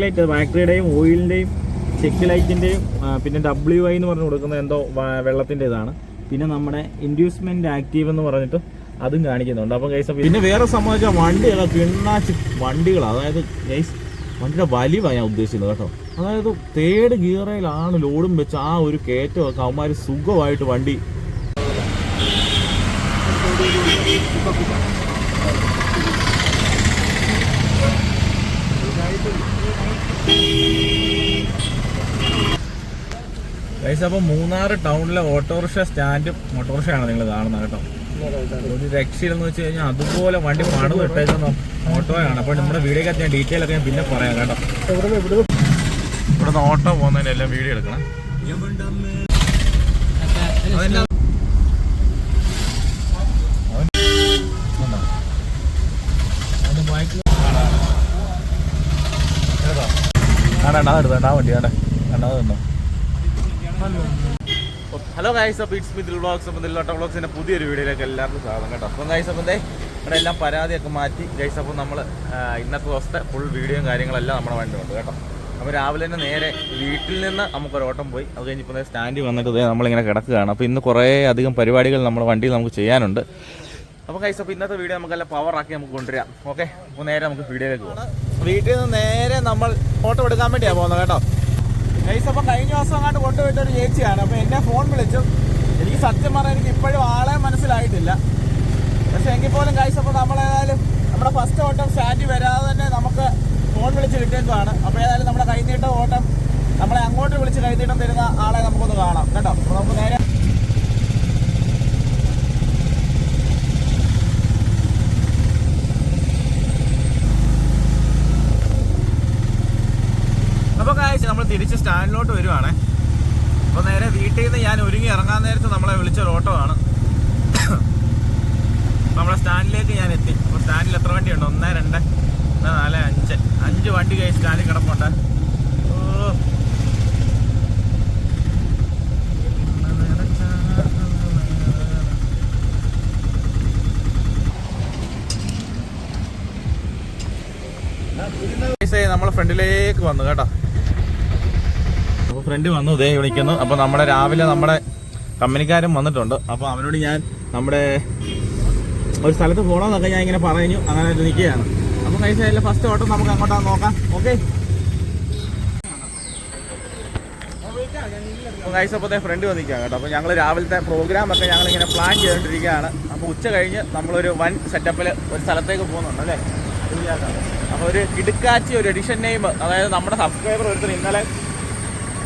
Light ബാറ്ററിയുടെയും ഓയിലിന്റെയും check ലൈറ്റിന്റെയും പിന്നെ ഡബ്ല്യു ഐ എന്ന് പറഞ്ഞ് കൊടുക്കുന്ന എന്തോ വെള്ളത്തിന്റെ ഇതാണ് പിന്നെ നമ്മുടെ ഇൻഡ്യൂസ്മെന്റ് ആക്റ്റീവ് എന്ന് പറഞ്ഞിട്ട് അതും കാണിക്കുന്നുണ്ട്. അപ്പം ഗൈസ് പിന്നെ വേറെ സംബന്ധിച്ചാൽ വണ്ടികളാണ് പിണ്ണാച്ച് വണ്ടികൾ അതായത് ഗൈസ് വണ്ടിയുടെ വലിവാണ് ഞാൻ ഉദ്ദേശിക്കുന്നത് കേട്ടോ. അതായത് തേർഡ് ഗിയറയിലാണ് ലോഡും വെച്ച് ആ ഒരു കയറ്റമൊക്കെ അവന്മാർ സുഖമായിട്ട് വണ്ടി ഗൈസ് അപ്പോൾ മൂന്നാർ ടൗണിലെ ഓട്ടോറിക്ഷ സ്റ്റാൻഡും ഓട്ടോറിക്ഷയാണ് നിങ്ങൾ കാണുന്നത് കേട്ടോ. ഒരു രക്ഷയിലെന്ന് വെച്ച് കഴിഞ്ഞാൽ അതുപോലെ വണ്ടി പണിത് ഇട്ടേക്കുന്ന ഓട്ടോയാണ്. അപ്പോൾ നമ്മുടെ വീഡിയോക്കകത്ത് ഞാൻ ഡീറ്റെയിൽ ഒക്കെ ഞാൻ പിന്നെ പറയാം കേട്ടോ. ഇവിടുന്ന് ഓട്ടോ പോകുന്നതിന്റെ എല്ലാം വീഡിയോ എടുക്കണം. അതെല്ലാം അവൻ- കണ്ടോ? അവന്റെ bike ഏതാ? ആടാ അതെടുത്ത ആ വണ്ടി കണ്ടോ അത് കണ്ടോ ഹലോ. ഗൈസ് അപ്പോൾ ഇറ്റ്സ് മിഥിൽ വ്ളോഗ്സ് അപ്പോൾ ലോട്ട വ്ളോഗ്സിന്റെ പുതിയൊരു വീഡിയോയിലേക്ക് എല്ലാവർക്കും സ്വാഗതം കേട്ടോ. അപ്പം ഗൈസ് അപ്പം ദേ ഇവിടെ എല്ലാം പരാതിയൊക്കെ മാറ്റി. ഗൈസ് അപ്പോൾ നമ്മൾ ഇന്നത്തെ ദിവസത്തെ ഫുൾ വീഡിയോയും കാര്യങ്ങളെല്ലാം നമ്മുടെ വണ്ടി ഉണ്ട് കേട്ടോ. അപ്പോൾ രാവിലെ തന്നെ നേരെ വീട്ടിൽ നിന്ന് നമുക്കൊരു ഓട്ടം പോയി. അത് കഴിഞ്ഞ് ഇപ്പോൾ സ്റ്റാൻഡിൽ വന്നിട്ട് ദേ നമ്മളിങ്ങനെ കിടക്കുകയാണ്. അപ്പോൾ ഇന്ന് കുറേ അധികം പരിപാടികൾ നമ്മുടെ വണ്ടിയിൽ നമുക്ക് ചെയ്യാനുണ്ട്. അപ്പോൾ കൈസ് അപ്പോൾ ഇന്നത്തെ വീഡിയോ നമുക്ക് എല്ലാം പവറാക്കി നമുക്ക് കൊണ്ടുവരാം. ഓക്കെ അപ്പോൾ നേരെ നമുക്ക് വീഡിയോയിലേക്ക് പോകാം. വീട്ടിൽ നിന്ന് നേരെ നമ്മൾ ഫോട്ടോ എടുക്കാൻ വേണ്ടിയാണ് പോകുന്നത് കേട്ടോ. ഗൈസ് അപ്പോൾ കഴിഞ്ഞ ദിവസം അങ്ങോട്ട് കൊണ്ടുപോയിട്ട് ഒരു ചേച്ചിയാണ്. അപ്പോൾ എന്നെ ഫോൺ വിളിച്ചു. എനിക്ക് സത്യം പറഞ്ഞാൽ എനിക്ക് ഇപ്പോഴും ആളെ മനസ്സിലായിട്ടില്ല. പക്ഷെ എങ്കിൽ പോലും ഗൈസ് അപ്പോൾ നമ്മളേതായാലും നമ്മുടെ ഫസ്റ്റ് ഓട്ടം സ്റ്റാൻഡിൽ വരാതെ തന്നെ നമുക്ക് ഫോൺ വിളിച്ച് കിട്ടിയേക്കുവാണ്. അപ്പോൾ ഏതായാലും നമ്മുടെ കൈനീട്ട ഓട്ടം നമ്മളെ അങ്ങോട്ട് വിളിച്ച് കൈനീട്ടം തരുന്ന ആളെ നമുക്കൊന്ന് കാണാം. കേട്ടോ? അപ്പോൾ നമുക്ക് നേരെ കാഴ്ച തിരിച്ച് സ്റ്റാൻഡിലോട്ട് വരുവാണേ. അപ്പോൾ നേരെ വീട്ടിൽ നിന്ന് ഞാൻ ഒരുങ്ങി ഇറങ്ങാൻ നേരത്ത് നമ്മളെ വിളിച്ചൊരു ഓട്ടോ ആണ്. നമ്മളെ സ്റ്റാൻഡിലേക്ക് ഞാൻ എത്തി. അപ്പോൾ സ്റ്റാൻഡിൽ എത്ര വണ്ടിയുണ്ട്? ഒന്ന് രണ്ട് നാല് അഞ്ച്. അഞ്ച് വണ്ടി കൈ സ്റ്റാൻഡിൽ കിടപ്പുണ്ട്. ഓ. നമ്മൾ ഫ്രണ്ടിലേക്ക് വന്നു കേട്ടോ. അപ്പോൾ ഫ്രണ്ട് വന്നു ഇതേ വിളിക്കുന്നു. അപ്പോൾ നമ്മുടെ രാവിലെ നമ്മുടെ കമ്പനിക്കാരൻ വന്നിട്ടുണ്ട്. അപ്പോൾ അവനോട് ഞാൻ നമ്മുടെ ഒരു സ്ഥലത്ത് പോകണമെന്നൊക്കെ ഞാൻ ഇങ്ങനെ പറഞ്ഞു. അങ്ങനെ നിൽക്കുകയാണ് അപ്പോൾ കഴിച്ച ഫസ്റ്റ് ഓട്ടം നമുക്ക് അങ്ങോട്ടാണ് നോക്കാം. ഓക്കെ കഴിച്ചപ്പോഴത്തെ ഫ്രണ്ട് വന്നിരിക്കുകയാണ് കേട്ടോ. അപ്പോൾ ഞങ്ങൾ രാവിലത്തെ ഞങ്ങൾ ഇങ്ങനെ പ്ലാൻ ചെയ്തുകൊണ്ടിരിക്കുകയാണ് അപ്പോൾ ഉച്ച കഴിഞ്ഞ് നമ്മളൊരു വൺ സെറ്റപ്പിൽ ഒരു സ്ഥലത്തേക്ക് പോകുന്നുണ്ട് അല്ലേ? അപ്പോൾ ഒരു കിടുക്കാച്ചി ഒരു എഡിഷൻ നെയിം അതായത് നമ്മുടെ സബ്സ്ക്രൈബർ ഒരുത്തർ ഇന്നലെ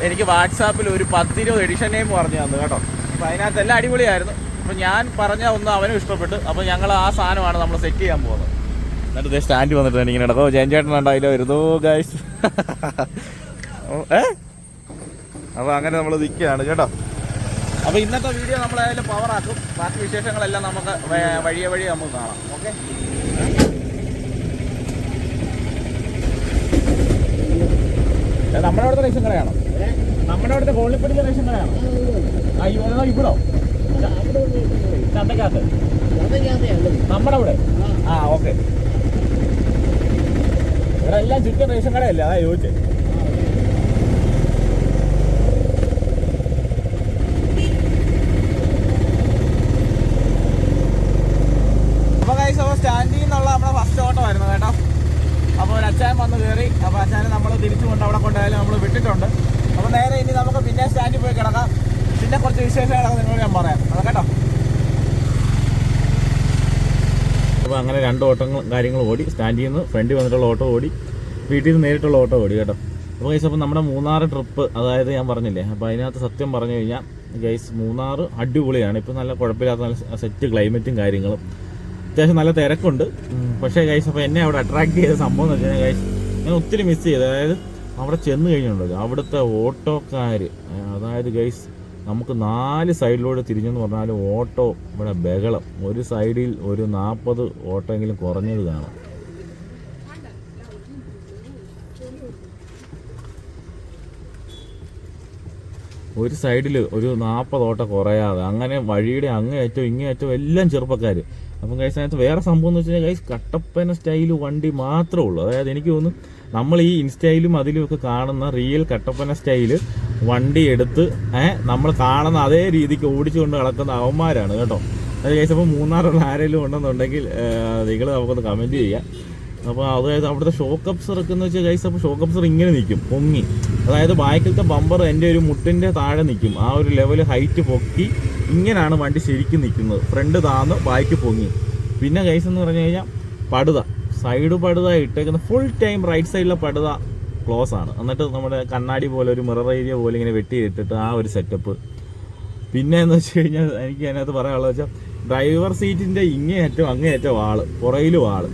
എനിക്ക് വാട്സാപ്പിൽ ഒരു പത്തിരുപത് എഡിഷൻ നെയിം പറഞ്ഞു തന്നു കേട്ടോ. അപ്പോൾ അതിനകത്ത് എല്ലാം അടിപൊളിയായിരുന്നു. അപ്പോൾ ഞാൻ പറഞ്ഞ ഒന്ന് അവനും ഇഷ്ടപ്പെട്ടു. അപ്പോൾ ഞങ്ങൾ ആ സാധനമാണ് നമ്മൾ സെറ്റ് ചെയ്യാൻ പോകുന്നത്. എന്നിട്ട് ഇതേ സ്റ്റാൻഡ് വന്നിട്ട് ഇങ്ങനെ നടക്കോ ജയൻ ചേട്ടൻ ഉണ്ടായില്ലോ വരുന്നോ ഗൈസ് ഏ? അപ്പോൾ അങ്ങനെ നമ്മൾ നിൽക്കുകയാണ് കേട്ടോ. അപ്പോൾ ഇന്നത്തെ വീഡിയോ നമ്മളായാലും പവറാക്കും ബാക്കി വിശേഷങ്ങളെല്ലാം നമുക്ക് വഴിയെ വഴി നമുക്ക് കാണാം. ഓക്കെ നമ്മുടെ അവിടുത്തെ ലൈസൻസ് കടയാണോ നമ്മുടെ അവിടുത്തെ കോളിപ്പടിച്ച റേഷൻ കടയാണോ അയ്യോ അതോ ഇവിടോ? ചന്തക്കകത്ത്. നമ്മുടെ അവിടെ? ആ ഓക്കെ ഇവിടെ എല്ലാം ചുറ്റും റേഷൻ കടയല്ലേ അതാ ചോദിച്ചേ. സ്റ്റാൻഡിൽ നിന്നുള്ള നമ്മുടെ ഫസ്റ്റ് ഓട്ടോ ആയിരുന്നു കേട്ടോ. അപ്പോൾ ഒരു അച്ചായൻ വന്ന് കയറി അപ്പോൾ അച്ചായനെ നമ്മൾ തിരിച്ചു കൊണ്ട് അവിടെ കൊണ്ടായാലും നമ്മൾ വിട്ടിട്ടുണ്ട്. അപ്പോൾ നേരെ ഇനി നമുക്ക് പിന്നെ സ്റ്റാൻഡിൽ പോയി കിടക്കാം. പിന്നെ കുറച്ച് വിശേഷങ്ങളൊക്കെ നിങ്ങളോട് ഞാൻ പറയാം. അത് കേട്ടോ. അപ്പോൾ അങ്ങനെ രണ്ട് ഓട്ടങ്ങളും കാര്യങ്ങളും ഓടി. സ്റ്റാൻഡിൽ നിന്ന് ഫ്രണ്ടിൽ വന്നിട്ടുള്ള ഓട്ടോ ഓടി. വീട്ടിൽ നിന്ന് നേരിട്ടുള്ള ഓട്ടോ ഓടി കേട്ടോ. അപ്പോൾ ഗൈസ് അപ്പോൾ നമ്മുടെ മൂന്നാർ ട്രിപ്പ് അതായത് ഞാൻ പറഞ്ഞില്ലേ അപ്പോൾ അതിനകത്ത് സത്യം പറഞ്ഞു കഴിഞ്ഞാൽ ഗൈസ് മൂന്നാർ അടിപൊളിയാണ്. ഇപ്പോൾ നല്ല കുഴപ്പമില്ലാത്ത നല്ല സെറ്റ് ക്ലൈമറ്റും കാര്യങ്ങളും. അത്യാവശ്യം നല്ല തിരക്കുണ്ട്. പക്ഷേ ഗൈസ് അപ്പോൾ എന്നെ അവിടെ അട്രാക്ട് ചെയ്ത സംഭവം എന്ന് വെച്ചാൽ ഗൈസ് ഞാൻ ഒത്തിരി മിസ് ചെയ്തു. അതായത് അവിടെ ചെന്ന് കഴിഞ്ഞുണ്ടല്ലോ അവിടുത്തെ ഓട്ടോക്കാർ അതായത് ഗൈസ് നമുക്ക് നാല് സൈഡിലൂടെ തിരിഞ്ഞെന്ന് പറഞ്ഞാൽ ഓട്ടോ ഇവിടെ ബഹളം. ഒരു സൈഡിൽ ഒരു നാൽപ്പത് ഓട്ടോ എങ്കിലും കുറഞ്ഞത് കാണാം. ഒരു സൈഡിൽ ഒരു നാൽപ്പത് ഓട്ടം കുറയാതെ അങ്ങനെ വഴിയുടെ അങ്ങേയറ്റവും ഇങ്ങേയറ്റവും എല്ലാം ചെറുപ്പക്കാർ അപ്പം കൈസ് അതിനകത്ത് വേറെ സംഭവം എന്ന് വെച്ച് കഴിഞ്ഞാൽ കൈസ് കട്ടപ്പന സ്റ്റൈൽ വണ്ടി മാത്രമേ ഉള്ളൂ. അതായത് എനിക്ക് തോന്നുന്നു നമ്മൾ ഈ ഇൻസ്റ്റയിലും അതിലും ഒക്കെ കാണുന്ന റിയൽ കട്ടപ്പന സ്റ്റൈൽ വണ്ടി എടുത്ത് നമ്മൾ കാണുന്ന അതേ രീതിക്ക് ഓടിച്ചുകൊണ്ട് നടക്കുന്ന അവന്മാരാണ് കേട്ടോ. അത് ചേച്ചപ്പോൾ മൂന്നാറുള്ള ആരെങ്കിലും ഉണ്ടെന്നുണ്ടെങ്കിൽ നിങ്ങൾ നമുക്കൊന്ന് കമന്റ് ചെയ്യാം. അപ്പോൾ അതായത് അവിടുത്തെ ഷോക്ക് അപ്സർ ഒക്കെ എന്ന് വെച്ചാൽ കഴിച്ച് അപ്പോൾ ഷോക്ക് അപ്സർ ഇങ്ങനെ നിൽക്കും പൊങ്ങി. അതായത് ബാക്കിലത്തെ ബമ്പർ എന്റെ ഒരു മുട്ടിന്റെ താഴെ നിൽക്കും. ആ ഒരു ലെവൽ ഹൈറ്റ് പൊക്കി ഇങ്ങനെയാണ് വണ്ടി ശരിക്കും നിൽക്കുന്നത്. ഫ്രണ്ട് താന്ന് ബാക്ക് പൊങ്ങി. പിന്നെ കൈസ് എന്ന് പറഞ്ഞു കഴിഞ്ഞാൽ പടുത. സൈഡ് പടുത ഇട്ടേക്കുന്ന ഫുൾ ടൈം റൈറ്റ് സൈഡിലെ പടുത ക്ലോസ് ആണ്. എന്നിട്ട് നമ്മുടെ കണ്ണാടി പോലെ ഒരു മിറർ ഏരിയ പോലെ ഇങ്ങനെ വെട്ടി ഇട്ടിട്ട് ആ ഒരു സെറ്റപ്പ് പിന്നെ എന്ന് വെച്ച് കഴിഞ്ഞാൽ എനിക്ക് അതിനകത്ത് പറയാനുള്ളത് വെച്ചാൽ ഡ്രൈവർ സീറ്റിന്റെ ഇങ്ങേയറ്റം അങ്ങേയറ്റം ആൾ പുറയിലും ആൾ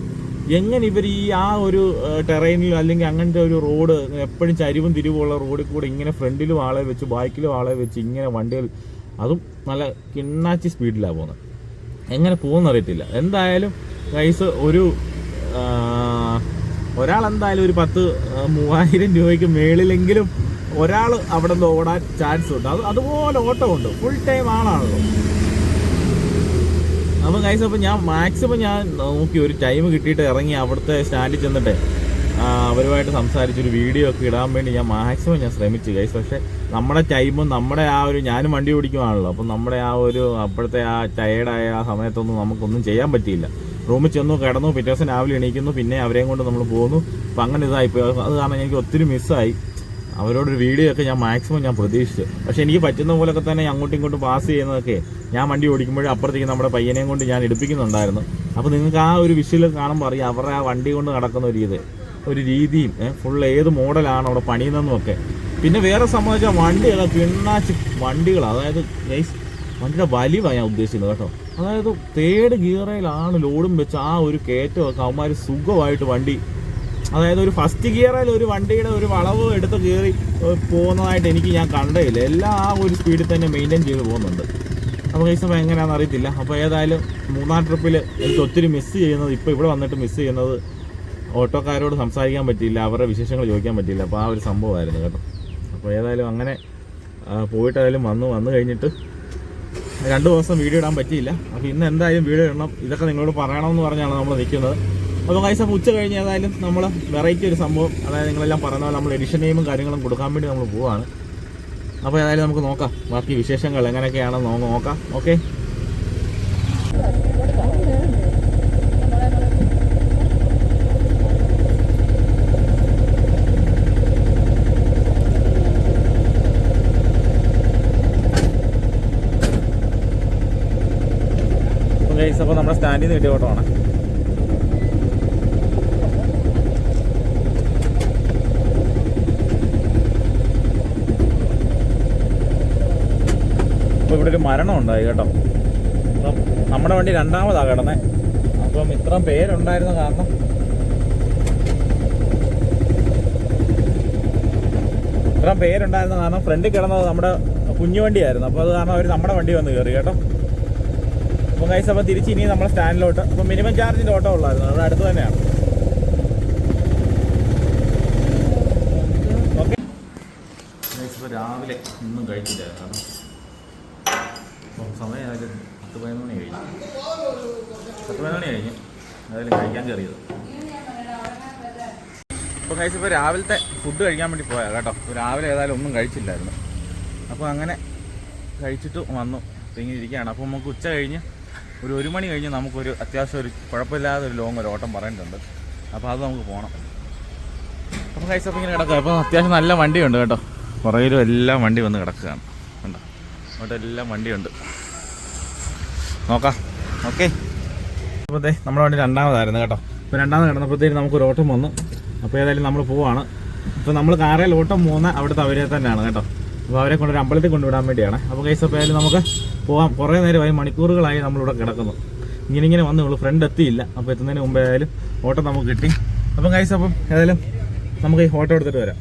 എങ്ങനെ ഇവർ ഈ ആ ഒരു ടെറൈനിൽ അല്ലെങ്കിൽ അങ്ങനത്തെ ഒരു റോഡ് എപ്പോഴും ചരിവും തിരിവുള്ള റോഡിൽ കൂടെ ഇങ്ങനെ ഫ്രണ്ടിലും ആളെ വെച്ച് ബാക്കിലും ആളെ വെച്ച് ഇങ്ങനെ വണ്ടികൾ അതും നല്ല കിണ്ണാച്ചി സ്പീഡിലാണ് പോകുന്നത്. എങ്ങനെ പോകുന്നറിയത്തില്ല. എന്തായാലും ഗൈസ് ഒരു എന്തായാലും ഒരു പത്ത് മൂവായിരം രൂപയ്ക്ക് മേളിലെങ്കിലും ഒരാൾ അവിടെ നിന്ന് ഓടാൻ ചാൻസ് ഉണ്ട്. അത് അതുപോലെ ഓട്ടമുണ്ട് ഫുൾ ടൈം ആളാണല്ലോ. അപ്പം കൈസ് അപ്പം ഞാൻ മാക്സിമം ഞാൻ നോക്കി ഒരു ടൈം കിട്ടിയിട്ട് ഇറങ്ങി അവിടുത്തെ സ്റ്റാൻഡിൽ ചെന്നിട്ട് അവരുമായിട്ട് സംസാരിച്ചൊരു വീഡിയോ ഒക്കെ ഇടാൻ വേണ്ടി ഞാൻ മാക്സിമം ഞാൻ ശ്രമിച്ചു കൈസ് പക്ഷേ നമ്മുടെ ടൈമും നമ്മുടെ ആ ഒരു ഞാനും വണ്ടി ഓടിക്കുവാണല്ലോ. അപ്പം നമ്മുടെ ആ ഒരു അപ്പോഴത്തെ ആ ടയേർഡായ ആ സമയത്തൊന്നും നമുക്കൊന്നും ചെയ്യാൻ പറ്റിയില്ല. റൂമിൽ ചെന്നു കിടന്നു പിറ്റേ ദിവസം രാവിലെ എണീക്കുന്നു പിന്നെ അവരെയും കൊണ്ട് നമ്മൾ പോകുന്നു. അപ്പം അങ്ങനെ ഇതായിപ്പോയി. അത് കാരണം എനിക്ക് ഒത്തിരി മിസ്സായി അവരോടൊരു വീഡിയോ ഒക്കെ ഞാൻ മാക്സിമം ഞാൻ പ്രതീക്ഷിച്ചു. പക്ഷെ എനിക്ക് പറ്റുന്ന പോലൊക്കെ തന്നെ അങ്ങോട്ടും ഇങ്ങോട്ടും പാസ് ചെയ്യുന്നതൊക്കെ ഞാൻ വണ്ടി ഓടിക്കുമ്പോഴും അപ്പുറത്തേക്ക് നമ്മുടെ പയ്യനെയും കൊണ്ട് ഞാൻ എടുപ്പിക്കുന്നുണ്ടായിരുന്നു. അപ്പോൾ നിങ്ങൾക്ക് ആ ഒരു വിഷയിൽ കാണുമ്പോൾ അറിയാം അവരുടെ ആ വണ്ടി കൊണ്ട് നടക്കുന്ന ഒരു ഇത്. ഒരു രീതിയും ഫുൾ ഏത് മോഡലാണ് അവിടെ പണിയുന്നതെന്നും ഒക്കെ. പിന്നെ വേറെ സംബന്ധിച്ചാൽ വണ്ടികൾ പിണ്ണാച്ച് വണ്ടികൾ അതായത് വണ്ടിയുടെ വലിവാണ് ഞാൻ ഉദ്ദേശിക്കുന്നത് കേട്ടോ. അതായത് തേർഡ് ഗിയറയിലാണ് ലോഡും വെച്ച് ആ ഒരു കയറ്റമൊക്കെ അവന്മാർ സുഖമായിട്ട് വണ്ടി അതായത് ഒരു ഫസ്റ്റ് ഗിയറിൽ ഒരു വണ്ടിയുടെ ഒരു വളവ് എടുത്ത് കയറി പോകുന്നതായിട്ട് എനിക്ക് ഞാൻ കണ്ടേയില്ല. എല്ലാം ആ ഒരു സ്പീഡിൽ തന്നെ മെയിന്റെയിൻ ചെയ്ത് പോകുന്നുണ്ട്. അപ്പോൾ സമയം എങ്ങനെയാണെന്ന് അറിയത്തില്ല. അപ്പോൾ ഏതായാലും മൂന്നാം ട്രിപ്പിൽ എനിക്ക് ഒത്തിരി മിസ് ചെയ്യുന്നത് ഇപ്പോൾ ഇവിടെ വന്നിട്ട് മിസ് ചെയ്യുന്നത് ഓട്ടോക്കാരോട് സംസാരിക്കാൻ പറ്റിയില്ല അവരുടെ വിശേഷങ്ങൾ ചോദിക്കാൻ പറ്റിയില്ല. അപ്പോൾ ആ ഒരു സംഭവമായിരുന്നു കേട്ടോ. അപ്പോൾ ഏതായാലും അങ്ങനെ പോയിട്ടായാലും വന്ന് വന്നു കഴിഞ്ഞിട്ട് രണ്ട് ദിവസം വീഡിയോ ഇടാൻ പറ്റിയില്ല. അപ്പോൾ ഇന്ന് എന്തായാലും വീഡിയോ ഇടണം. ഇതൊക്കെ നിങ്ങളോട് പറയണമെന്ന് പറഞ്ഞാണ് നമ്മൾ നിൽക്കുന്നത്. അപ്പോൾ കൈസ ഉച്ച കഴിഞ്ഞ് ഏതായാലും നമ്മൾ വെറൈറ്റി ഒരു സംഭവം അതായത് നിങ്ങളെല്ലാം പറയുന്ന പോലെ നമ്മൾ എഡിഷൻ നെയിമും കാര്യങ്ങളും കൊടുക്കാൻ വേണ്ടി നമ്മൾ പോവാണ്. അപ്പോൾ ഏതായാലും നമുക്ക് നോക്കാം. ബാക്കി വിശേഷങ്ങൾ എങ്ങനെയൊക്കെയാണെന്ന് നോക്കാം. ഓക്കെ ഗൈസ് അപ്പോൾ നമ്മുടെ സ്റ്റാൻഡിൽ നിന്ന് കിട്ടിയ ഓട്ടമാണ് അപ്പോൾ ഇവിടെ ഒരു മരണം ഉണ്ടായി കേട്ടോ. അപ്പം നമ്മുടെ വണ്ടി രണ്ടാമതാ കിടന്നേ. അപ്പം ഇത്രയും പേരുണ്ടായിരുന്ന കാരണം. ഇത്രയും പേരുണ്ടായിരുന്ന കാരണം ഫ്രണ്ടിൽ കിടന്നത് നമ്മുടെ കുഞ്ഞു വണ്ടിയായിരുന്നു. അപ്പോൾ അത് കാരണം അവർ നമ്മുടെ വണ്ടി വന്ന് കയറി കേട്ടോ. അപ്പം കൈസ് അപ്പോൾ തിരിച്ച് ഇനി നമ്മളെ സ്റ്റാൻഡിലോട്ട് അപ്പം മിനിമം ചാർജിന്റെ ഓട്ടോ ഉള്ളായിരുന്നു. അത് അടുത്ത് തന്നെയാണ് ഓക്കെ ഇപ്പോൾ രാവിലെ ഒന്നും കഴിച്ചില്ല. കാരണം അപ്പം സമയം ഒരു പത്ത് പതിനൊന്ന് മണി കഴിഞ്ഞു. പത്ത് പതിനൊന്ന് മണി കഴിഞ്ഞു. അതായാലും കഴിക്കാൻ കയറിയത്. അപ്പോൾ കഴിച്ച് ഇപ്പോൾ രാവിലത്തെ ഫുഡ് കഴിക്കാൻ വേണ്ടി പോയാൽ കേട്ടോ. രാവിലെ ഏതായാലും ഒന്നും കഴിച്ചില്ലായിരുന്നു. അപ്പോൾ അങ്ങനെ കഴിച്ചിട്ട് വന്നു. ഇങ്ങനെ ഇരിക്കുകയാണ്. അപ്പോൾ നമുക്ക് ഉച്ച കഴിഞ്ഞ് ഒരു ഒരു മണി കഴിഞ്ഞ് നമുക്കൊരു അത്യാവശ്യം ഒരു കുഴപ്പമില്ലാതെ ഒരു ലോങ് ഒരു ഓട്ടം പറയേണ്ടതുണ്ട്. അപ്പോൾ അത് നമുക്ക് പോകണം അപ്പോൾ കഴിച്ച് അപ്പോൾ ഇങ്ങനെ കിടക്കുക അപ്പോൾ അത്യാവശ്യം നല്ല വണ്ടിയുണ്ട് കേട്ടോ. പുറകിലും എല്ലാം വണ്ടി വന്ന് കിടക്കുകയാണ്. കണ്ടോ? അവിടെ എല്ലാം വണ്ടിയുണ്ട്. നോക്കാം. ഓക്കെ. അപ്പോഴത്തേ നമ്മുടെ വണ്ടി രണ്ടാമതായിരുന്നു കേട്ടോ. അപ്പോൾ രണ്ടാമത് കിടന്നപ്പോഴത്തേക്ക് നമുക്കൊരു ഓട്ടം വന്നു. അപ്പോൾ ഏതായാലും നമ്മൾ പോവാണ്. ഇപ്പോൾ നമ്മൾ കാറയിൽ ഓട്ടം പോകുന്ന അവിടുത്തെ അവരെ തന്നെയാണ് കേട്ടോ. അപ്പോൾ അവരെ കൊണ്ടൊരു അമ്പലത്തിൽ കൊണ്ടുവിടാൻ വേണ്ടിയാണ്. അപ്പോൾ കൈസ് അപ്പോൾ അതിൽ നമുക്ക് പോകാം കുറേ നേരമായി മണിക്കൂറുകളായി നമ്മളിവിടെ കിടക്കുന്നു. ഇങ്ങനെ ഇങ്ങനെ വന്നു ഉള്ളൂ. ഫ്രണ്ട് എത്തിയില്ല. അപ്പോൾ എത്തുന്നതിന് മുമ്പേ ആയാലും ഓട്ടം നമുക്ക് കിട്ടി. അപ്പം കൈസ് അപ്പം ഏതായാലും നമുക്ക് ഈ ഫോട്ടോ എടുത്തിട്ട് വരാം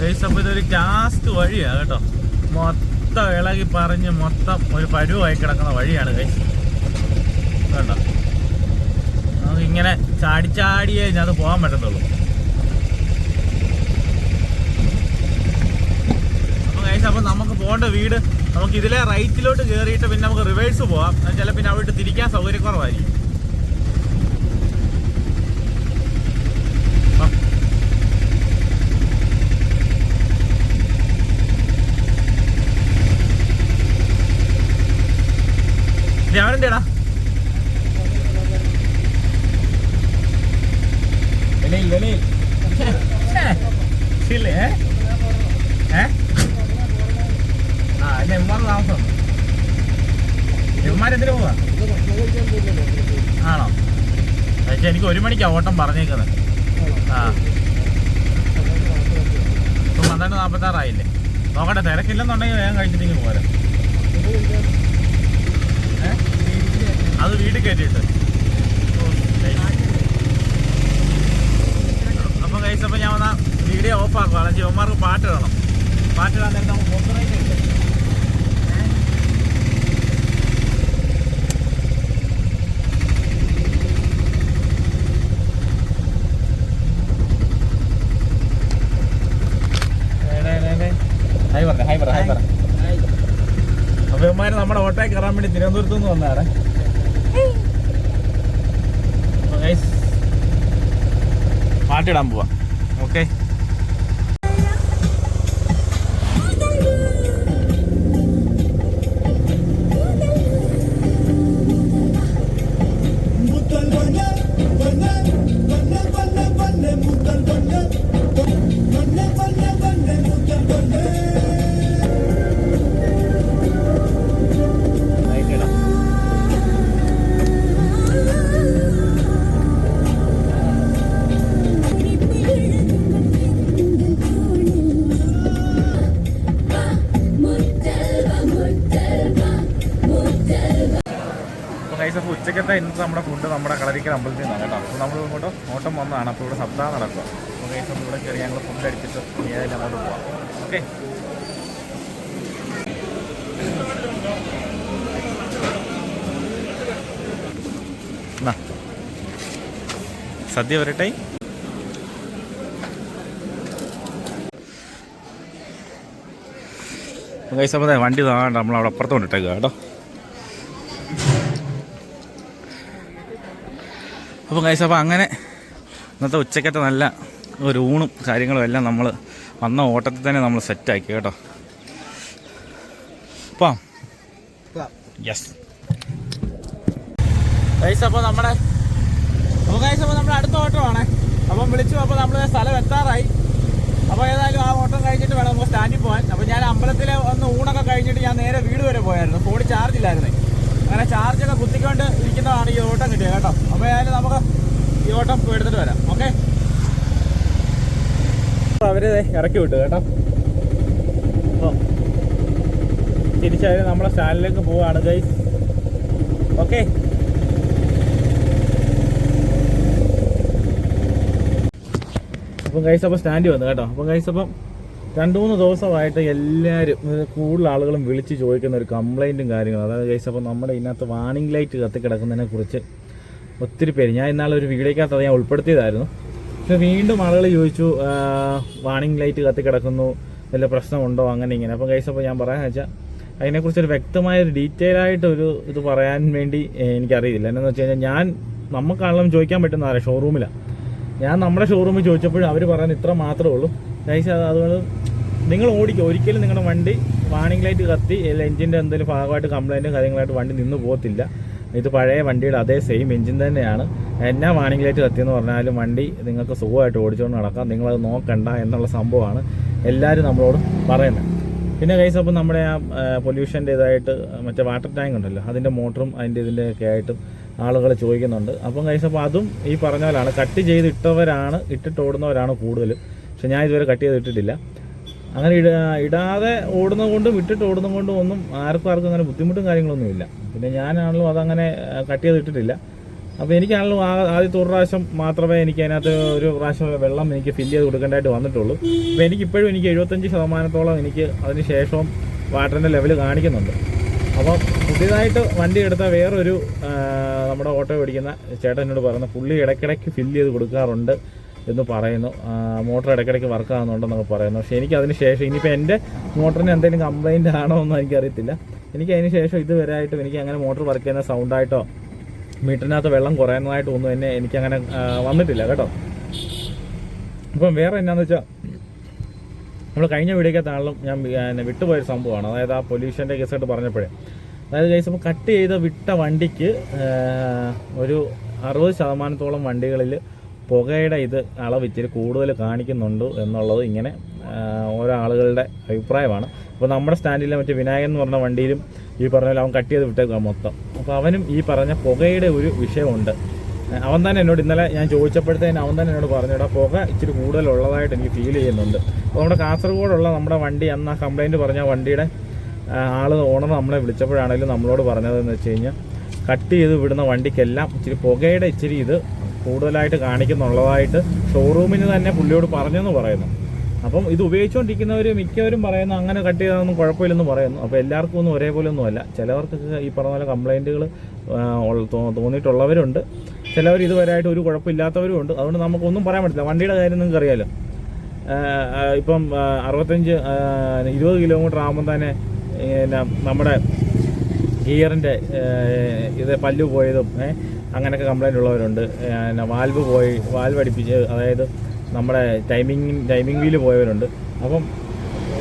ഗൈസ് അപ്പോൾ ഇതൊരു ലാസ്റ്റ് വഴിയാണ് കേട്ടോ. മൊത്തം ഇളകി പറഞ്ഞ് മൊത്തം ഒരു പരുവായി കിടക്കുന്ന വഴിയാണ് കൈ കേട്ടോ നമുക്ക് ഇങ്ങനെ ചാടി ചാടിയേ അത് പോകാൻ പറ്റത്തുള്ളൂ. അപ്പോൾ കൈസ് അപ്പൊ നമുക്ക് പോകേണ്ട വീട് നമുക്ക് ഇതിലെ റൈറ്റിലോട്ട് കയറിയിട്ട് പിന്നെ നമുക്ക് റിവേഴ്സ് പോവാം. ചില പിന്നെ അവിടെ തിരിക്കാൻ സൗകര്യക്കുറവായിരിക്കും ആ. ഞാനെന്തേടാ വെളിയിൽ വെളിയിൽ ഇല്ലേ ഏ ഏ ആ എന്നെ എമ്മാർ താമസം എമ്മാരെന്തിനു പോവാ ആണോ പക്ഷേ എനിക്ക് ഒരു മണിക്കാ ഓട്ടം പറഞ്ഞേക്കുന്നത് ആ ഇപ്പം പന്ത്രണ്ട് നാൽപ്പത്താറായില്ലേ നോക്കട്ടെ തിരക്കില്ലെന്നുണ്ടെങ്കിൽ വേഗം കഴിച്ചിട്ടെങ്കിൽ പോരാ ഏ? അത് വീട് കയറ്റിയിട്ട്. അപ്പൊ കഴിച്ച് അപ്പോൾ ഞാൻ വന്നാ വീഡിയോ ഓഫ് ആക്കുവാണ് ജീവന്മാർക്ക് പാട്ട് ഇടണം പാട്ട് ഇടാൻ നേരത്തെ നമുക്ക്. ഹായ് പറ ഹായ് പറ ഹായ് പറ അപ്പൊ നമ്മുടെ ഓട്ടോയിൽ കയറാൻ വേണ്ടി തിരുവനന്തപുരത്ത് നിന്ന് വന്നതാണ് അപ്പൊ guys, പാട്ടിടാൻ പോവാം. ഓക്കെ കൈസ് അപ്പോൾ ഉച്ചക്കത്തെ ഇന്നത്തെ നമ്മുടെ ഫുഡ് നമ്മുടെ കളരിക്കൽ അമ്പലത്തിൽ നിന്നാണ് കേട്ടോ. അപ്പോൾ നമ്മൾ ഇങ്ങോട്ട് ഓട്ടം വന്നതാണ്. അപ്പോൾ ഇവിടെ സപ്താഹം നടക്കുക. അപ്പോൾ ഗൈസ് നമ്മൾ ഇവിടെ കയറി ഞങ്ങൾ ഫുഡ് അടിച്ചിട്ട് ഏതായാലും അങ്ങോട്ട് പോവാം. ഓക്കെ സദ്യ വരട്ടെ? ഗൈസ് അപ്പോൾ വണ്ടി താണ്ട നമ്മൾ അവിടെ അപ്പുറത്തോണ്ടിട്ടേക്കുക കേട്ടോ. അപ്പോൾ കൈസ് അപ്പോൾ അങ്ങനെ ഇന്നത്തെ ഉച്ചക്കത്തെ നല്ല ഒരു ഊണും കാര്യങ്ങളും എല്ലാം നമ്മൾ വന്ന ഓട്ടത്തിൽ തന്നെ നമ്മൾ സെറ്റാക്കി കേട്ടോ. പോവാം. യെസ് കൈസ അപ്പോൾ നമ്മുടെ അപ്പോൾ ഗൈസ് അപ്പോൾ നമ്മുടെ അടുത്ത ഓട്ടമാണ്. അപ്പം വിളിച്ചു അപ്പോൾ നമ്മൾ സ്ഥലം എത്താറായി. അപ്പോൾ ഏതായാലും ആ ഓട്ടം കഴിഞ്ഞിട്ട് വേണം നമുക്ക് സ്റ്റാൻഡിൽ പോകാൻ അപ്പോൾ ഞാൻ അമ്പലത്തിലെ ഒന്ന് ഊണൊക്കെ കഴിഞ്ഞിട്ട് ഞാൻ നേരെ വീട് വരെ പോയായിരുന്നു. ഫോണിൽ ചാർജ് ഇല്ലായിരുന്നേ. അങ്ങനെ ചാർജൊക്കെ കുത്തിക്കൊണ്ട് ഇരിക്കുന്നതാണ് ഈ ഓട്ടം കിട്ടിയത് കേട്ടോ. അപ്പോൾ ഏതായാലും നമുക്ക് ഈ ഓട്ടം എടുത്തിട്ട് വരാം. ഓക്കെ അവർ ഇറക്കി വിട്ടു കേട്ടോ. അപ്പോൾ നമ്മളെ സ്റ്റാൻഡിലേക്ക് പോവാണ് ഗൈസ് ഓക്കെ അപ്പം ഗൈസ് അപ്പോൾ സ്റ്റാൻഡ് വന്നു കേട്ടോ. അപ്പം ഗൈസ് അപ്പം രണ്ട് മൂന്ന് ദിവസമായിട്ട് എല്ലാവരും കൂടുതൽ ആളുകളും വിളിച്ച് ചോദിക്കുന്ന ഒരു കംപ്ലൈന്റും കാര്യങ്ങളും. അതായത് ഗൈസ് അപ്പോൾ നമ്മുടെ ഇതിനകത്ത് വാണിംഗ് ലൈറ്റ് കത്തി കിടക്കുന്നതിനെ കുറിച്ച് ഒത്തിരി പേര് ഞാൻ ഇന്നാളെ ഒരു വീഡിയോക്കകത്ത് അത് ഞാൻ ഉൾപ്പെടുത്തിയതായിരുന്നു. പക്ഷെ വീണ്ടും ആളുകൾ ചോദിച്ചു വാണിംഗ് ലൈറ്റ് കത്തി കിടക്കുന്നു വല്ല പ്രശ്നമുണ്ടോ അങ്ങനെ ഇങ്ങനെ. അപ്പോൾ ഗൈസ് അപ്പോൾ ഞാൻ പറയാൻ വെച്ചാൽ അതിനെക്കുറിച്ചൊരു വ്യക്തമായ ഒരു ഡീറ്റെയിൽ ആയിട്ട് ഒരു ഇത് പറയാൻ വേണ്ടി എനിക്കറിയില്ല എന്നാന്ന് വെച്ച് കഴിഞ്ഞാൽ ഞാൻ നമുക്കാണെങ്കിലും ചോദിക്കാൻ പറ്റുന്ന ആരാ? ഷോറൂമിലാണ് ഞാൻ നമ്മുടെ ഷോറൂമിൽ ചോദിച്ചപ്പോഴും അവർ പറയാൻ ഇത്ര മാത്രമേ ഉള്ളൂ. ഗൈസ് അത് അതുകൊണ്ട് നിങ്ങൾ ഓടിക്കുക ഒരിക്കലും നിങ്ങളുടെ വണ്ടി വാണിംഗ് ലൈറ്റ് കത്തി എഞ്ചിന്റെ എന്തെങ്കിലും ഭാഗമായിട്ട് കംപ്ലൈന്റും കാര്യങ്ങളായിട്ട് വണ്ടി നിന്ന് പോകത്തില്ല. ഇത് പഴയ വണ്ടിയുടെ അതേ സെയിം എഞ്ചിൻ തന്നെയാണ്. എന്നാ വാണിംഗ് ലൈറ്റ് കത്തിയെന്ന് പറഞ്ഞാലും വണ്ടി നിങ്ങൾക്ക് സുഖമായിട്ട് ഓടിച്ചുകൊണ്ട് നടക്കാം. നിങ്ങളത് നോക്കണ്ട എന്നുള്ള സംഭവമാണ് എല്ലാവരും നമ്മളോട് പറയുന്നത്. പിന്നെ കൈസ് അപ്പം നമ്മുടെ ആ പൊല്യൂഷന്റെ ഇതായിട്ട് മറ്റേ വാട്ടർ ടാങ്ക് ഉണ്ടല്ലോ അതിന്റെ മോട്ടറും അതിന്റെ ഇതിന്റെ ഒക്കെ ആയിട്ടും ആളുകൾ ചോദിക്കുന്നുണ്ട്. അപ്പം കൈസ് അപ്പോൾ അതും ഈ പറഞ്ഞ പോലെയാണ്. കട്ട് ചെയ്ത് ഇട്ടവരാണ് ഇട്ടിട്ട് ഓടുന്നവരാണ് കൂടുതലും. പക്ഷെ ഞാൻ ഇതുവരെ കട്ട് ചെയ്ത് ഇട്ടിട്ടില്ല അങ്ങനെ ഇട ഇടാതെ ഓടുന്നത് കൊണ്ടും ഇട്ടിട്ട് ഓടുന്നത് കൊണ്ടും ഒന്നും ആർക്കും ആർക്കും അങ്ങനെ ബുദ്ധിമുട്ടും കാര്യങ്ങളൊന്നും ഇല്ല. പിന്നെ ഞാനാണല്ലോ അതങ്ങനെ കട്ട് ചെയ്ത് ഇട്ടിട്ടില്ല അപ്പോൾ എനിക്കാണല്ലോ ആദ്യത്തെ ഒരു പ്രാവശ്യം മാത്രമേ എനിക്ക് അതിനകത്ത് ഒരു പ്രാവശ്യം വെള്ളം എനിക്ക് ഫില്ല് ചെയ്ത് കൊടുക്കേണ്ടതായിട്ട് വന്നിട്ടുള്ളൂ. അപ്പോൾ എനിക്കിപ്പോഴും എനിക്ക് എഴുപത്തഞ്ച് ശതമാനത്തോളം എനിക്ക് അതിന് ശേഷവും വാട്ടറിന്റെ ലെവൽ കാണിക്കുന്നുണ്ട്. അപ്പം പുതിയതായിട്ട് വണ്ടി എടുത്ത വേറൊരു നമ്മുടെ ഓട്ടോ ഓടിക്കുന്ന ചേട്ടനോട് പറഞ്ഞ പുള്ളി ഇടയ്ക്കിടയ്ക്ക് ഫില്ല് ചെയ്ത് കൊടുക്കാറുണ്ട്. എന്ന് പറയുന്നു. മോട്ടർ ഇടയ്ക്കിടയ്ക്ക് വർക്ക് ആകുന്നുണ്ടെന്നൊക്കെ പറയുന്നു. പക്ഷേ എനിക്ക് അതിന് ശേഷം ഇനിയിപ്പോൾ എന്റെ മോട്ടറിന് എന്തെങ്കിലും കംപ്ലൈന്റ് ആണോ എന്ന് എനിക്കറിയത്തില്ല. എനിക്ക് അതിന് ശേഷം ഇതുവരെ ആയിട്ടും എനിക്ക് അങ്ങനെ മോട്ടർ വർക്ക് ചെയ്യുന്ന സൗണ്ടായിട്ടോ മീറ്ററിനകത്ത് വെള്ളം കുറയുന്നതായിട്ടോ ഒന്നും എന്നെ എനിക്കങ്ങനെ വന്നിട്ടില്ല കേട്ടോ. അപ്പം വേറെ എന്നാന്ന് വെച്ചാൽ നമ്മൾ കഴിഞ്ഞ വീഡിയോക്കകത്താണെങ്കിലും ഞാൻ വിട്ടുപോയൊരു സംഭവമാണ്. അതായത് ആ പൊല്യൂഷന്റെ കേസായിട്ട് പറഞ്ഞപ്പോഴേ. അതായത് കേസ് കട്ട് ചെയ്ത വിട്ട വണ്ടിക്ക് ഒരു അറുപത് ശതമാനത്തോളം വണ്ടികളിൽ പുകയുടെ ഇത് അളവ് ഇച്ചിരി കൂടുതൽ കാണിക്കുന്നുണ്ട് എന്നുള്ളത് ഇങ്ങനെ ഓരോ ആളുകളുടെ അഭിപ്രായമാണ്. അപ്പോൾ നമ്മുടെ സ്റ്റാൻഡിലെ മറ്റേ വിനായകൻ എന്ന് പറഞ്ഞ വണ്ടിയിലും ഈ പറഞ്ഞ പോലെ അവൻ കട്ട് ചെയ്ത് വിട്ടേക്കുക മൊത്തം. അപ്പോൾ അവനും ഈ പറഞ്ഞ പുകയുടെ ഒരു വിഷയമുണ്ട്. അവൻ തന്നെ എന്നോട് ഇന്നലെ ഞാൻ ചോദിച്ചപ്പോഴത്തേന് അവൻ തന്നെ എന്നോട് പറഞ്ഞു "എടാ പുക ഇച്ചിരി കൂടുതലുള്ളതായിട്ട് എനിക്ക് ഫീൽ ചെയ്യുന്നുണ്ട്. അപ്പോൾ നമ്മുടെ കാസർഗോഡുള്ള നമ്മുടെ വണ്ടി അന്ന് ആ കംപ്ലയിന്റ് പറഞ്ഞ വണ്ടിയുടെ ആൾ ഓണർ നമ്മളെ വിളിച്ചപ്പോഴാണെങ്കിലും നമ്മളോട് പറഞ്ഞതെന്ന് വെച്ച് കഴിഞ്ഞാൽ കട്ട് ചെയ്ത് വിടുന്ന വണ്ടിക്കെല്ലാം ഇച്ചിരി പുകയുടെ ഇച്ചിരി ഇത് കൂടുതലായിട്ട് കാണിക്കുന്നുള്ളതായിട്ട് ഷോറൂമിന് തന്നെ പുള്ളിയോട് പറഞ്ഞെന്ന് പറയുന്നു. അപ്പം ഇത് ഉപയോഗിച്ചുകൊണ്ടിരിക്കുന്നവർ മിക്കവരും പറയുന്നു അങ്ങനെ കട്ട് ചെയ്താലൊന്നും കുഴപ്പമില്ലെന്ന് പറയുന്നു. അപ്പോൾ എല്ലാവർക്കും ഒന്നും ഒരേപോലെ ഒന്നുമല്ല ചിലവർക്കൊക്കെ ഈ പറഞ്ഞ പോലെ കംപ്ലൈന്റുകൾ തോന്നിയിട്ടുള്ളവരുണ്ട്. ചിലവർ ഇതുവരെയായിട്ട് ഒരു കുഴപ്പമില്ലാത്തവരും ഉണ്ട്. അതുകൊണ്ട് നമുക്കൊന്നും പറയാൻ പറ്റില്ല. വണ്ടിയുടെ കാര്യം നിങ്ങൾക്ക് അറിയാലോ ഇപ്പം അറുപത്തഞ്ച് ഇരുപത് കിലോമീറ്റർ ആകുമ്പോൾ തന്നെ നമ്മുടെ ഗിയറിന്റെ ഇത് പല്ലു പോയതും അങ്ങനെയൊക്കെ കംപ്ലൈന്റ് ഉള്ളവരുണ്ട്. പിന്നെ വാൽവ് പോയി വാൽവ് അടിപ്പിച്ച് അതായത് നമ്മുടെ ടൈമിങ് ടൈമിംഗ് വീൽ പോയവരുണ്ട്. അപ്പം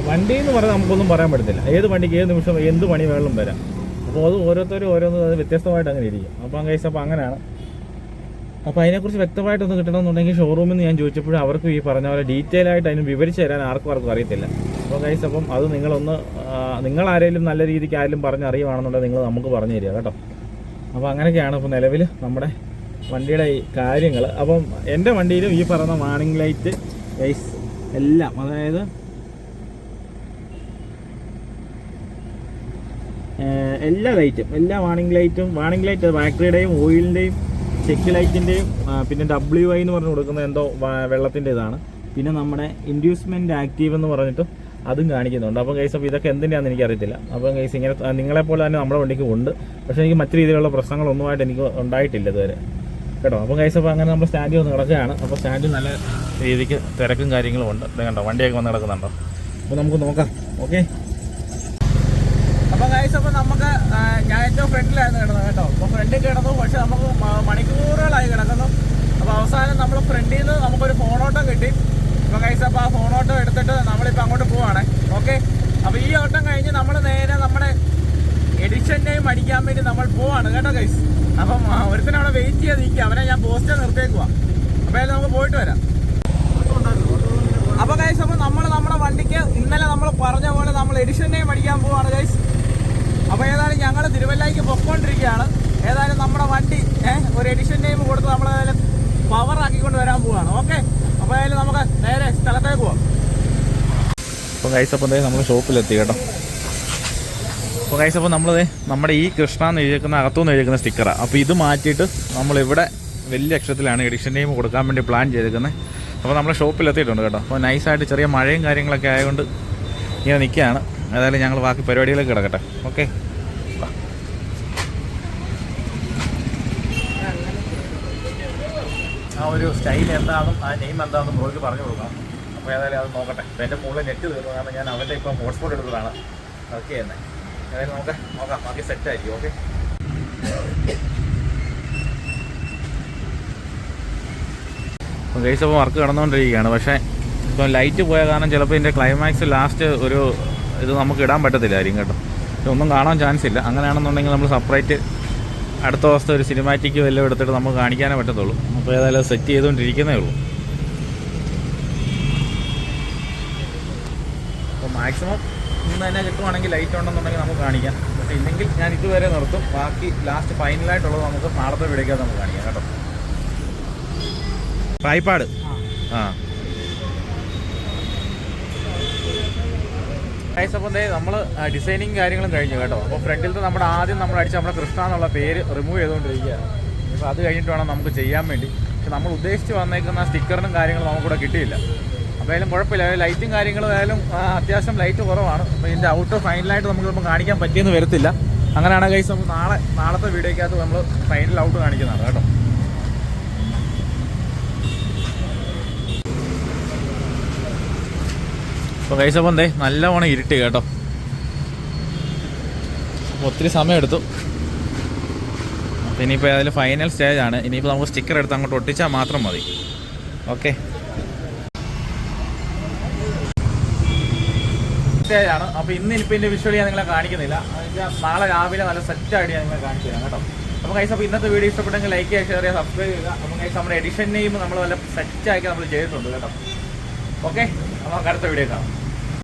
വണ്ടി എന്ന് പറഞ്ഞാൽ നമുക്കൊന്നും പറയാൻ പറ്റത്തില്ല. ഏത് വണ്ടിക്ക് ഏത് നിമിഷം എന്ത് പണി വേണമെങ്കിലും വരാം. അപ്പോൾ അത് ഓരോരുത്തരും ഓരോന്നും അത് വ്യത്യസ്തമായിട്ട് അങ്ങനെ ഇരിക്കും. അപ്പം അങ്ങനെ അപ്പോൾ അങ്ങനെയാണ്. അപ്പോൾ അതിനെക്കുറിച്ച് വ്യക്തമായിട്ടൊന്ന് കിട്ടണമെന്നുണ്ടെങ്കിൽ ഷോറൂമിൽ നിന്ന് ഞാൻ ചോദിച്ചപ്പോഴും അവർക്കും ഈ പറഞ്ഞ പോലെ ഡീറ്റെയിൽ ആയിട്ട് അതിന് വിവരിച്ച് തരാൻ ആർക്കും ആർക്കും അറിയത്തില്ല. അപ്പോൾ ഗൈസ് അപ്പം അത് നിങ്ങളൊന്ന് നിങ്ങൾ ആരെങ്കിലും നല്ല രീതിക്ക് ആരെങ്കിലും പറഞ്ഞറിയുവാണെന്നുണ്ടെങ്കിൽ നിങ്ങൾ നമുക്ക് പറഞ്ഞു തരിക കേട്ടോ. അപ്പോൾ അങ്ങനെയൊക്കെയാണ് ഇപ്പോൾ നിലവിൽ നമ്മുടെ വണ്ടിയുടെ ഈ കാര്യങ്ങൾ അപ്പം എന്റെ വണ്ടിയിലും ഈ പറയുന്ന വാണിംഗ് ലൈറ്റ് ഗൈസ് എല്ലാം അതായത് എല്ലാ ലൈറ്റും എല്ലാ വാണിംഗ് ലൈറ്റും വാണിംഗ് ലൈറ്റ് ബാറ്ററിയുടെയും ഓയിലിന്റെയും ചെക്ക് ലൈറ്റിന്റെയും പിന്നെ ഡബ്ല്യു ഐ എന്ന് പറഞ്ഞ് കൊടുക്കുന്ന എന്തോ വെള്ളത്തിന്റെ ഇതാണ് പിന്നെ നമ്മുടെ ഇൻഡ്യൂസ്മെന്റ് ആക്റ്റീവ് എന്ന് പറഞ്ഞിട്ട് അതും കാണിക്കുന്നുണ്ട്. അപ്പോൾ കേസ് അപ്പോൾ ഇതൊക്കെ എന്തിനാണെന്ന് എനിക്കറിയത്തില്ല. അപ്പോൾ കേസ് ഇങ്ങനെ നിങ്ങളെപ്പോലെ തന്നെ നമ്മുടെ വണ്ടിക്ക് ഉണ്ട്. പക്ഷേ എനിക്ക് മറ്റു രീതിയിലുള്ള പ്രശ്നങ്ങളൊന്നുമായിട്ട് എനിക്ക് ഉണ്ടായിട്ടില്ല ഇതുവരെ. കേട്ടോ? അപ്പോൾ കേസ് അപ്പോൾ അങ്ങനെ നമ്മൾ സ്റ്റാൻഡിൽ വന്ന് കിടക്കുകയാണ്. അപ്പോൾ സ്റ്റാൻഡിൽ നല്ല രീതിക്ക് തിരക്കും കാര്യങ്ങളും ഉണ്ട്. ഇത് കണ്ടോ? വണ്ടിയൊക്കെ വന്ന് കിടക്കുന്നുണ്ടോ? അപ്പോൾ നമുക്ക് നോക്കാം. ഓക്കെ അപ്പോൾ ഗൈസ് അപ്പോൾ നമുക്ക് ഞാൻ ഏറ്റവും ഫ്രണ്ടിലായിരുന്നു കിടന്നത് കേട്ടോ. അപ്പോൾ ഫ്രണ്ടിൽ കിടന്നു. പക്ഷേ നമുക്ക് മണിക്കൂറുകളായി കിടക്കുന്നു. അപ്പോൾ അവസാനം നമ്മൾ ഫ്രണ്ടിൽ നിന്ന് നമുക്കൊരു ഫോണോട്ടം കിട്ടി. അപ്പൊ കൈസ് അപ്പൊ ആ ഫോൺ ഓട്ടോ എടുത്തിട്ട് നമ്മളിപ്പോ അങ്ങോട്ട് പോവാണ്. ഓക്കെ അപ്പൊ ഈ ഓട്ടം കഴിഞ്ഞ് നമ്മൾ നേരെ നമ്മുടെ എഡിഷന്റെയും അടിക്കാൻ വേണ്ടി നമ്മൾ പോവാണ് കേട്ടോ കൈസ് അപ്പം ഒരുത്തനെ അവിടെ വെയിറ്റ് ചെയ്ത് നിൽക്കുക അവനെ ഞാൻ പോസ്റ്റ് നിർത്തേക്കുവാ അപ്പൊ അതിൽ നമുക്ക് പോയിട്ട് വരാം. അപ്പൊ കൈസ് അപ്പൊ നമ്മൾ നമ്മുടെ വണ്ടിക്ക് ഇന്നലെ നമ്മൾ പറഞ്ഞ പോലെ നമ്മൾ എഡിഷന്റെയും അടിക്കാൻ പോവാണ് കൈസ് അപ്പൊ ഏതായാലും ഞങ്ങൾ തിരുവല്ലയ്ക്ക് പൊക്കോണ്ടിരിക്കുകയാണ് ഏതായാലും നമ്മുടെ വണ്ടി ഒരു എഡിഷൻ ടൈം കൊടുത്ത് നമ്മൾ പവർ ആക്കിക്കൊണ്ട് വരാൻ പോവാണ്. ഓക്കെ അപ്പൊ ഏതായാലും നമുക്ക് നേരെ സ്ഥലത്തേക്ക് പോവാം. അപ്പോൾ കൈസ് അപ്പം നമ്മൾ ഷോപ്പിലെത്തി കേട്ടോ. അപ്പോൾ കൈസ് അപ്പോൾ നമ്മൾ നമ്മുടെ ഈ കൃഷ്ണ എന്ന് എഴുതിക്കുന്ന അകത്തുനിന്ന് എഴുതിക്കുന്ന സ്റ്റിക്കറാണ് അപ്പോൾ ഇത് മാറ്റിയിട്ട് നമ്മളിവിടെ വലിയ അക്ഷരത്തിലാണ് എഡിഷൻ ടൈം കൊടുക്കാൻ വേണ്ടി പ്ലാൻ ചെയ്തിരിക്കുന്നത് അപ്പോൾ നമ്മൾ ഷോപ്പിലെത്തിയിട്ടുണ്ട് കേട്ടോ. അപ്പോൾ നൈസായിട്ട് ചെറിയ മഴയും കാര്യങ്ങളൊക്കെ ആയതുകൊണ്ട് ഇങ്ങനെ നിൽക്കുകയാണ് ഏതായാലും ഞങ്ങൾ ബാക്കി പരിപാടികളൊക്കെ കിടക്കട്ടെ. ഓക്കെ ഒരു സ്റ്റൈൽ എന്താണെന്നും ആ നെയിം എന്താണെന്നും ബ്രോയ്ക്ക് പറഞ്ഞു കൊടുക്കാം അപ്പോൾ ഏതായാലും അത് നോക്കട്ടെ. അപ്പോൾ എന്റെ ഫോണിൽ നെറ്റ് തീർന്നു. കാരണം ഞാൻ അവന്റെ ഇപ്പം ഹോട്ട്സ്പോട്ട് എടുത്തതാണ്. വർക്ക് ചെയ്യുന്നത് ഏതായാലും നമുക്ക് നോക്കാം. ബാക്കി സെറ്റ് ആയിരിക്കും. ഓക്കെ ഗൈസ് അപ്പോൾ വർക്ക് കടന്നുകൊണ്ടിരിക്കുകയാണ്. പക്ഷേ ഇപ്പം ലൈറ്റ് പോയ കാരണം ചിലപ്പോൾ ഇതിന്റെ ക്ലൈമാക്സ് ലാസ്റ്റ് ഒരു ഇത് നമുക്ക് ഇടാൻ പറ്റത്തില്ലായിരിക്കും കേട്ടോ. ഇതൊന്നും കാണാൻ ചാൻസ് ഇല്ല. അങ്ങനെയാണെന്നുണ്ടെങ്കിൽ നമ്മൾ സെപ്പറേറ്റ് അടുത്ത ദിവസത്തെ ഒരു സിനിമാറ്റിക് വല്ലതും എടുത്തിട്ട് നമുക്ക് കാണിക്കാനേ പറ്റത്തുള്ളൂ. അപ്പോൾ ഏതായാലും സെറ്റ് ചെയ്തുകൊണ്ടിരിക്കുന്നേ ഉള്ളൂ. അപ്പോൾ മാക്സിമം ഇന്ന് തന്നെ കിട്ടുവാണെങ്കിൽ ലൈറ്റ് ഉണ്ടെന്നുണ്ടെങ്കിൽ നമുക്ക് കാണിക്കാം. പക്ഷേ ഇല്ലെങ്കിൽ ഞാൻ ഇതുവരെ നിർത്തും. ബാക്കി ലാസ്റ്റ് ഫൈനലായിട്ടുള്ളത് നമുക്ക് നാളത്തെ വിളിക്കാതെ നമുക്ക് കാണിക്കാം കേട്ടോ. ട്രൈപാഡ് ആ. ഗൈസ് അപ്പോൾ നമ്മൾ ഡിസൈനിങ് കാര്യങ്ങളും കഴിഞ്ഞു കേട്ടോ. അപ്പോൾ ഫ്രണ്ടിലത്തെ നമ്മുടെ ആദ്യം നമ്മൾ അടിച്ച നമ്മുടെ കൃഷ്ണ എന്നുള്ള പേര് റിമൂവ് ചെയ്തുകൊണ്ടിരിക്കുകയാണ്. അപ്പോൾ അത് കഴിഞ്ഞിട്ട് വേണം നമുക്ക് ചെയ്യാൻ വേണ്ടി. പക്ഷെ നമ്മൾ ഉദ്ദേശിച്ച് വന്നേക്കുന്ന സ്റ്റിക്കറിനും കാര്യങ്ങളും നമുക്കിവിടെ കിട്ടിയില്ല. അപ്പോൾ ആയാലും കുഴപ്പമില്ല ലൈറ്റും കാര്യങ്ങളും ആയാലും അത്യാവശ്യം ലൈറ്റ് കുറവാണ്. അപ്പോൾ ഇതിന്റെ ഔട്ട് ഫൈനലായിട്ട് നമുക്ക് ഇപ്പോൾ കാണിക്കാൻ പറ്റിയെന്ന് വരത്തില്ല. അങ്ങനെയാണ് കൈസ് നമുക്ക് നാളെ നാളത്തെ വീഡിയോയ്ക്കകത്ത് നമ്മൾ ഫൈനൽ ഔട്ട് കാണിക്കുന്നതാണ് കേട്ടോ. അപ്പോൾ അപ്പം എന്തേ നല്ലവണ്ണം ഇരുട്ടി കേട്ടോ. ഒത്തിരി സമയം എടുത്തു. ഇനിയിപ്പോൾ അതിൽ ഫൈനൽ സ്റ്റേജ് ആണ്. ഇനിയിപ്പോൾ നമുക്ക് സ്റ്റിക്കർ എടുത്ത് അങ്ങോട്ട് ഒട്ടിച്ചാൽ മാത്രം മതി. ഓക്കെ സ്റ്റേജ് ആണ്. അപ്പോൾ ഇന്ന് ഇനിയിപ്പോൾ ഇതിന്റെ വിഷ്വൽ ഞാൻ നിങ്ങളെ കാണിക്കുന്നില്ല. നാളെ രാവിലെ നല്ല സെറ്റായിട്ട് ഞാൻ നിങ്ങളെ കാണിച്ചു തരാം കേട്ടോ. അപ്പോൾ കൈസ് അപ്പോൾ ഇന്നത്തെ വീഡിയോ ഇഷ്ടപ്പെട്ടെങ്കിൽ ലൈക്ക് ചെയ്യുക ഷെയർ ചെയ്യുക സബ്സ്ക്രൈബ് ചെയ്യുക. അപ്പോൾ കൈസ് നമ്മുടെ എഡിഷൻ നെയിം നമ്മൾ നല്ല സെറ്റാക്കി നമ്മൾ ചെയ്തിട്ടുണ്ട് കേട്ടോ. ഓക്കെ അപ്പോൾ നമുക്ക് അടുത്ത വീഡിയോ കാണാം